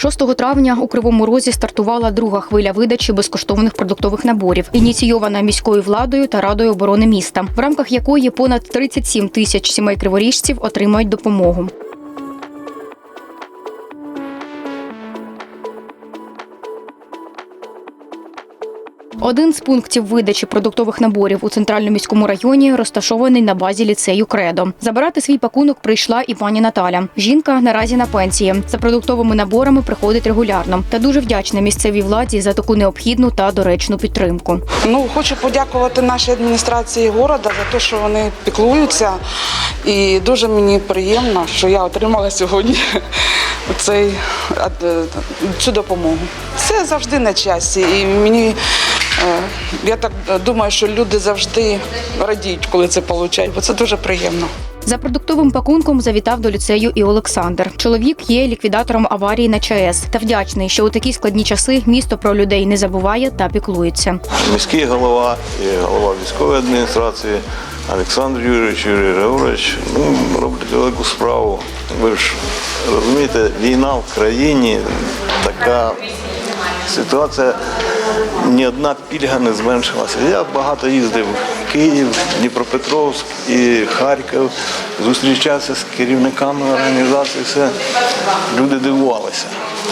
6 травня у Кривому Розі стартувала друга хвиля видачі безкоштовних продуктових наборів, ініційована міською владою та радою оборони міста, в рамках якої понад 37 тисяч сімей криворіжців отримають допомогу. Один з пунктів видачі продуктових наборів у центральному міському районі розташований на базі ліцею Кредо. Забирати свій пакунок прийшла і пані Наталя. Жінка наразі на пенсії. За продуктовими наборами приходить регулярно та дуже вдячна місцевій владі за таку необхідну та доречну підтримку. Ну, хочу подякувати нашій адміністрації города за те, що вони піклуються. І дуже мені приємно, що я отримала сьогодні цей, е, цю допомогу. Це завжди на часі. І мені я так думаю, що люди завжди радіють, коли це получають, бо це дуже приємно. За продуктовим пакунком завітав до ліцею і Олександр. Чоловік є ліквідатором аварії на ЧАЕС та вдячний, що у такі складні часи місто про людей не забуває та піклується. міський голова і голова військової адміністрації Олександр Юрійович Юрій Григорович ну, роблять велику справу. Ви ж розумієте, війна в країні така ситуація. Ні одна пільга не зменшилася. Я багато їздив Київ, Дніпропетровськ і Харків, зустрічався з керівниками організації. Все. Люди дивувалися,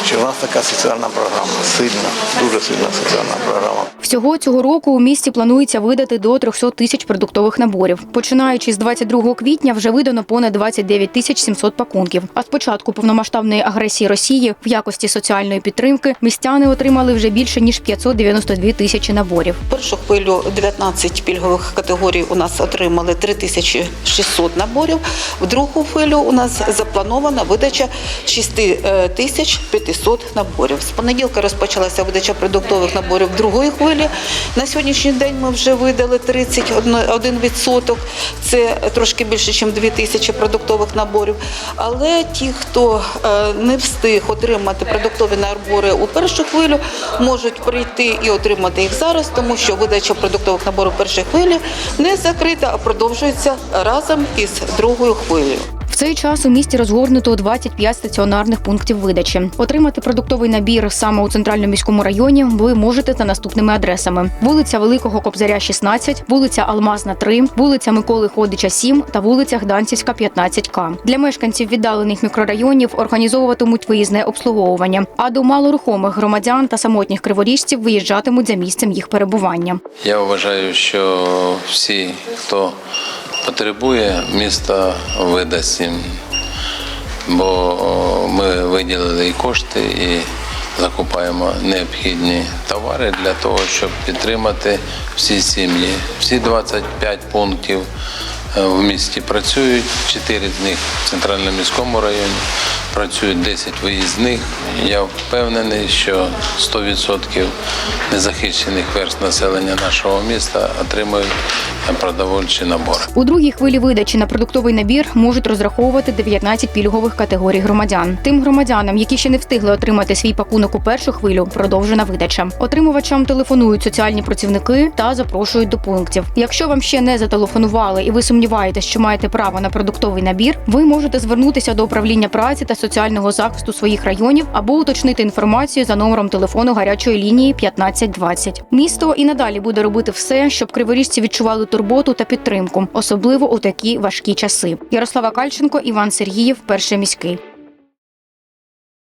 що в нас така соціальна програма, сильна, дуже сильна соціальна програма. Всього цього року у місті планується видати до 300 тисяч продуктових наборів. Починаючи з 22 квітня, вже видано понад 29 тисяч 700 пакунків. А з початку повномасштабної агресії Росії в якості соціальної підтримки містяни отримали вже більше ніж 592 тисячі наборів. Першу хвилю 19 пільгових категорій у нас отримали 3600 наборів. В другу хвилю у нас запланована видача 6500 наборів. З понеділка розпочалася видача продуктових наборів другої хвилі. На сьогоднішній день ми вже видали 31%. Це трошки більше, ніж 2000 продуктових наборів. Але ті, хто е, не встиг отримати продуктові набори у першу хвилю, можуть прийти і отримати їх зараз, тому що видача продуктових наборів першої хвилі не закрита, а продовжується разом із другою хвилею. В цей час у місті розгорнуто 25 стаціонарних пунктів видачі. Отримати продуктовий набір саме у центральному міському районі ви можете за наступними адресами: вулиця Великого Кобзаря, 16, вулиця Алмазна, 3, вулиця Миколи Ходича, 7 та вулиця Гданцівська, 15К. Для мешканців віддалених мікрорайонів організовуватимуть виїзне обслуговування. А до малорухомих громадян та самотніх криворіжців виїжджатимуть за місцем їх перебування. Я вважаю, що всі, хто потребує, місто видасть їм, бо ми виділили і кошти, і закупаємо необхідні товари для того, щоб підтримати всі сім'ї. Всі 25 пунктів е, в місті працюють, 4 з них в центральному міському районі, працюють 10 виїзних. Я впевнений, що 100% незахищених верст населення нашого міста отримують продовольчі набори. У другій хвилі видачі на продуктовий набір можуть розраховувати 19 пільгових категорій громадян. Тим громадянам, які ще не встигли отримати свій пакунок у першу хвилю, продовжена видача. Отримувачам телефонують соціальні працівники та запрошують до пунктів. Якщо вам ще не зателефонували і ви сумніваєтесь, що маєте право на продуктовий набір, ви можете звернутися до управління праці та соціального захисту своїх районів або уточнити інформацію за номером телефону гарячої лінії 1520. Місто і надалі буде робити все, щоб криворіжці відчували турботу та підтримку, особливо у такі важкі часи. Ярослава Кальченко, Іван Сергіїв, перший міський.